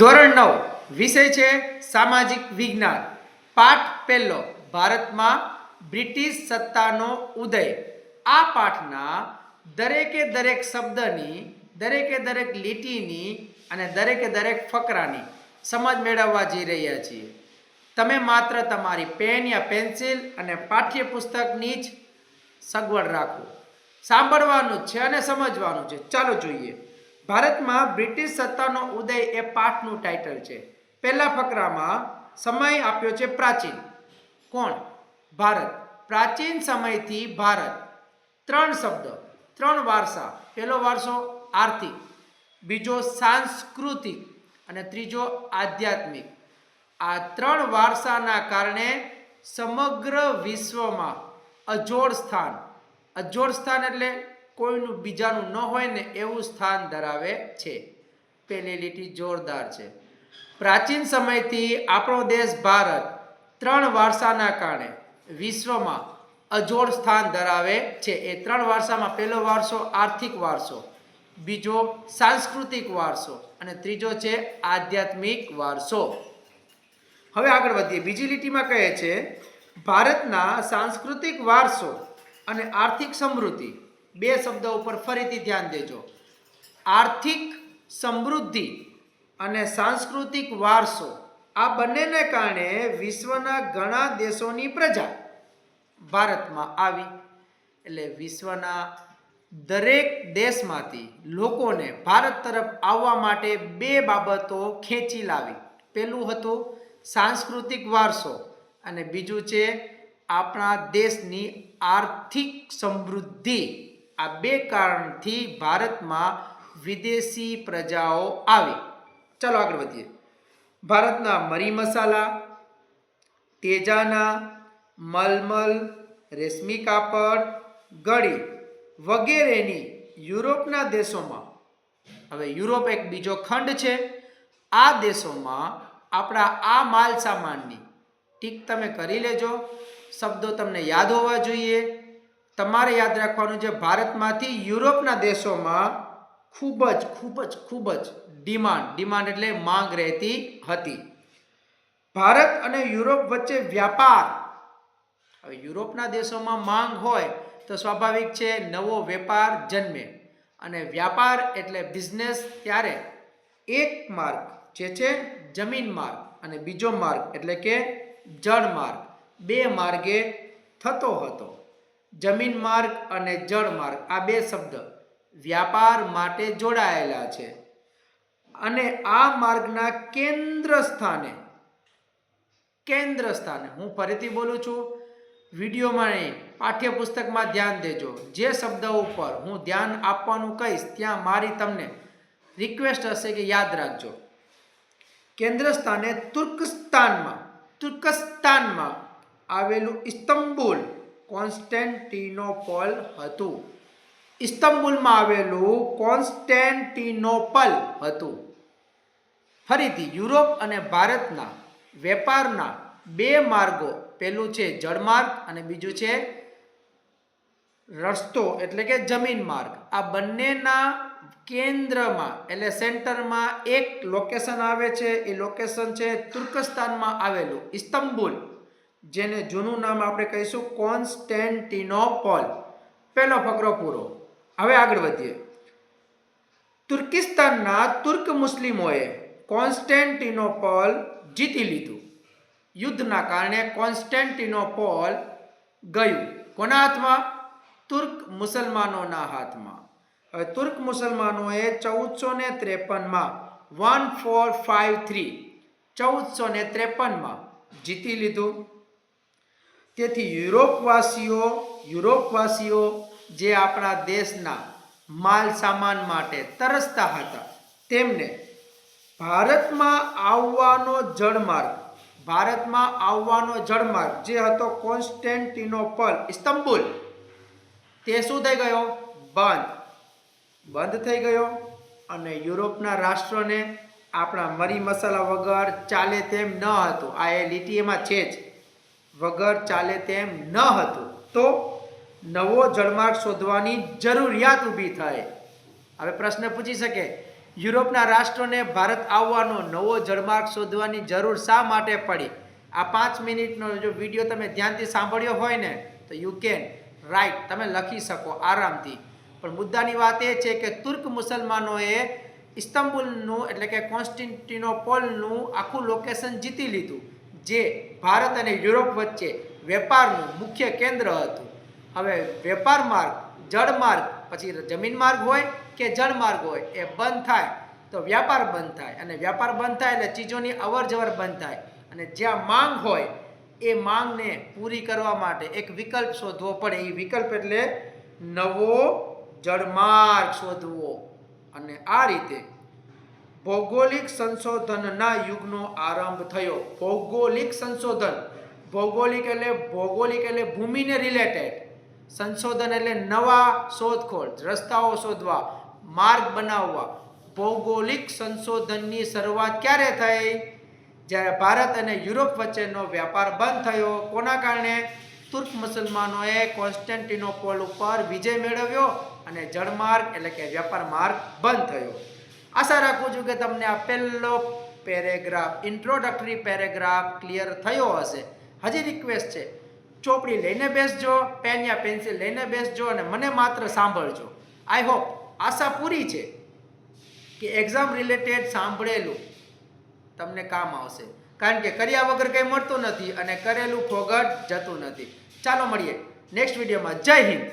ધોરણ નવ, વિષય છે સામાજિક વિજ્ઞાન. પાઠ પહેલો, ભારતમાં બ્રિટિશ સત્તાનો ઉદય. આ પાઠના દરેકે દરેક શબ્દની, દરેકે દરેક લીટીની અને દરેકે દરેક ફકરાની સમજ મેળવવા જઈ રહ્યા છીએ. તમે માત્ર તમારી પેન યા પેન્સિલ અને પાઠ્યપુસ્તકની જ સગવડ રાખો. સાંભળવાનું છે અને સમજવાનું છે. ચાલો જોઈએ. ભારતમાં બ્રિટિશ સત્તાનો ઉદય એ પાઠનું ટાઇટલ છે. પહેલા ફકરામાં સમય આપ્યો છે પ્રાચીન. કોણ? ભારત. પ્રાચીન સમયથી ભારત. ત્રણ શબ્દ. ત્રણ વારસા. પહેલો વારસો આર્થિક બીજો સાંસ્કૃતિક અને ત્રીજો આધ્યાત્મિક. આ ત્રણ વારસાના કારણે સમગ્ર વિશ્વમાં અજોડ સ્થાન. અજોડ સ્થાન એટલે કોઈનું બીજાનું ન હોય ને એવું સ્થાન ધરાવે છે. પહેલી લીટી જોરદાર છે. પ્રાચીન સમયથી આપણો દેશ ભારત ત્રણ વારસાના કારણે વિશ્વમાં અજોડ સ્થાન ધરાવે છે. એ ત્રણ વારસામાં પહેલો વારસો આર્થિક વારસો, બીજો સાંસ્કૃતિક વારસો અને ત્રીજો છે આધ્યાત્મિક વારસો. હવે આગળ વધીએ. બીજી લીટીમાં કહે છે, ભારતના સાંસ્કૃતિક વારસો અને આર્થિક સમૃદ્ધિ બે શબ્દો ઉપર ફરીથી ધ્યાન દેજો. આર્થિક સમૃદ્ધિ અને સાંસ્કૃતિક વારસો, આ બંનેને કારણે વિશ્વના ઘણા દેશોની પ્રજા ભારતમાં આવી. એટલે વિશ્વના દરેક દેશમાંથી લોકોને ભારત તરફ આવવા માટે બે બાબતો ખેંચી લાવી. પહેલું હતું સાંસ્કૃતિક વારસો અને બીજું છે આપણા દેશની આર્થિક સમૃદ્ધિ. આ બે કારણથી ભારતમાં વિદેશી પ્રજાઓ આવી. ચાલો આગળ વધીએ. ભારતના મરી મસાલા, તેજાના મલમલ, રેશમી કાપડ, ગળી વગેરેની યુરોપના દેશોમાં. હવે યુરોપ એક બીજો ખંડ છે. આ દેશોમાં આપણા આ માલ સામાનની ટીક તમે કરી લેજો. શબ્દો તમને યાદ હોવા જોઈએ. તમારે યાદ રાખવાનું છે, ભારતમાંથી યુરોપના દેશોમાં ખૂબ જ ખૂબ જ ખૂબ જ ડિમાન્ડ ડિમાન્ડ એટલે માંગ રહેતી હતી. ભારત અને યુરોપ વચ્ચે વ્યાપાર. હવે યુરોપના દેશોમાં માંગ હોય તો સ્વાભાવિક છે, નવો વેપાર જન્મે. અને વ્યાપાર એટલે બિઝનેસ ત્યારે એક માર્ગ, જે છે જમીન માર્ગ અને બીજો માર્ગ એટલે કે જળ માર્ગ, બે માર્ગે થતો હતો. જમીન માર્ગ અને જળ માર્ગ આ બે શબ્દ વ્યાપાર માટે જોડાયેલા છે. અને આ માર્ગના કેન્દ્ર સ્થાને કેન્દ્ર સ્થાને હું ફરીથી બોલું છું વિડીયોમાં નહીં પાઠ્યપુસ્તકમાં ધ્યાન દેજો. જે શબ્દ ઉપર હું ધ્યાન આપવાનું કહીશ, ત્યાં મારી તમને રિક્વેસ્ટ હશે કે યાદ રાખજો. કેન્દ્ર સ્થાને તુર્કસ્તાનમાં તુર્કસ્તાનમાં આવેલું ઇસ્તંબુલ કોન્સ્ટેન્ટિનોપોલ હતું. ઇસ્તંબુલમાં આવેલું કોન્સ્ટેન્ટિનોપલ હતું. ફરીથી યુરોપ અને ભારતના વેપારના બે માર્ગો. પહેલું છે જળમાર્ગ અને બીજું છે રસ્તો એટલે કે જમીન માર્ગ. આ બંનેના કેન્દ્રમાં એટલે સેન્ટરમાં એક લોકેશન આવે છે. એ લોકેશન છે તુર્કસ્તાનમાં આવેલું. ઇસ્તંબુલ. જેને જૂનું નામ આપણે કહીશું કોન્સ્ટેન્ટિનોપોલ. પહેલો ફકરો પૂરો. હવે આગળ વધીએ. તુર્કિસ્તાનના તુર્ક મુસ્લિમોએ કોન્સ્ટેન્ટિનોપોલ જીતી લીધું. યુદ્ધના કારણે કોન્સ્ટેન્ટિનોપોલ ગયું. કોના હાથમાં? તુર્ક મુસલમાનોના હાથમાં. હવે તુર્ક મુસલમાનોએ ચૌદસો ને ત્રેપનમાં વન ફોર ફાઇવ થ્રી. ચૌદસો ને ત્રેપનમાં જીતી લીધું. તેથી યુરોપવાસીઓ યુરોપવાસીઓ જે આપણા દેશના માલ સામાન માટે તરસતા હતા, તેમને ભારતમાં આવવાનો જળમાર્ગ, ભારતમાં આવવાનો જળમાર્ગ જે હતો કોન્સ્ટેન્ટિનોપલ, ઇસ્તંબુલ, તે શું થઈ ગયો? બંધ. બંધ થઈ ગયો અને યુરોપના રાષ્ટ્રોને આપણા મરી મસાલા વગર ચાલે તેમ ન હતું. આ એ લીટી એમાં છે જ. વગર ચાલે તેમ ન હતું. તો નવો જળમાર્ગ શોધવાની જરૂરિયાત ઊભી થાય. હવે પ્રશ્ન પૂછી શકે, યુરોપના રાષ્ટ્રોને ભારત આવવાનો નવો જળમાર્ગ શોધવાની જરૂર શા માટે પડી? આ પાંચ મિનિટનો જો વીડિયો તમે ધ્યાનથી સાંભળ્યો હોય ને, તો યુ કેન રાઈટ તમે લખી શકો આરામથી. પણ મુદ્દાની વાત એ છે કે તુર્ક મુસલમાનોએ ઇસ્તંબુલનું એટલે કે કોન્સ્ટિન્ટિનોપોલનું આખું લોકેશન જીતી લીધું. જે ભારત અને યુરોપ વચ્ચે વેપારનું મુખ્ય કેન્દ્ર હતું. હવે વેપાર માર્ગ જળમાર્ગ પછી જમીન માર્ગ હોય કે જળમાર્ગ હોય, એ બંધ થાય. તો વ્યાપાર બંધ થાય અને વ્યાપાર બંધ થાય એટલે ચીજોની અવર જવર બંધ થાય. અને જ્યાં માંગ હોય, એ માંગને પૂરી કરવા માટે એક વિકલ્પ શોધવો પડે. એ વિકલ્પ એટલે નવો જળમાર્ગ શોધવો. અને આ રીતે ભૌગોલિક સંશોધનના યુગનો આરંભ થયો. ભૌગોલિક સંશોધન. ભૌગોલિક એટલે ભૌગોલિક એટલે ભૂમિને રિલેટેડ સંશોધન એટલે નવા શોધખોળ, રસ્તાઓ શોધવા, માર્ગ બનાવવા. ભૌગોલિક સંશોધનની શરૂઆત ક્યારે થઈ? જ્યારે ભારત અને યુરોપ વચ્ચેનો વ્યાપાર બંધ થયો. કોના કારણે? તુર્ક મુસલમાનોએ કોન્સ્ટન્ટિનોપોલ ઉપર વિજય મેળવ્યો અને જળમાર્ગ એટલે કે વ્યાપાર માર્ગ બંધ થયો. આશા રાખું છું કે તમને આ પહેલો પેરેગ્રાફ ઇન્ટ્રોડક્ટરી પેરેગ્રાફ ક્લિયર થયો હશે. હજી રિક્વેસ્ટ છે, ચોપડી લઈને બેસજો પેન યા પેન્સિલ લઈને બેસજો અને મને માત્ર સાંભળજો. આઈ હોપ આશા પૂરી છે કે એક્ઝામ રિલેટેડ સાંભળેલું તમને કામ આવશે. કારણ કે કર્યા વગર કંઈ મળતું નથી અને કરેલું ફોગટ જતું નથી. ચાલો મળીએ. નેક્સ્ટ વિડીયોમાં જય હિન્દ.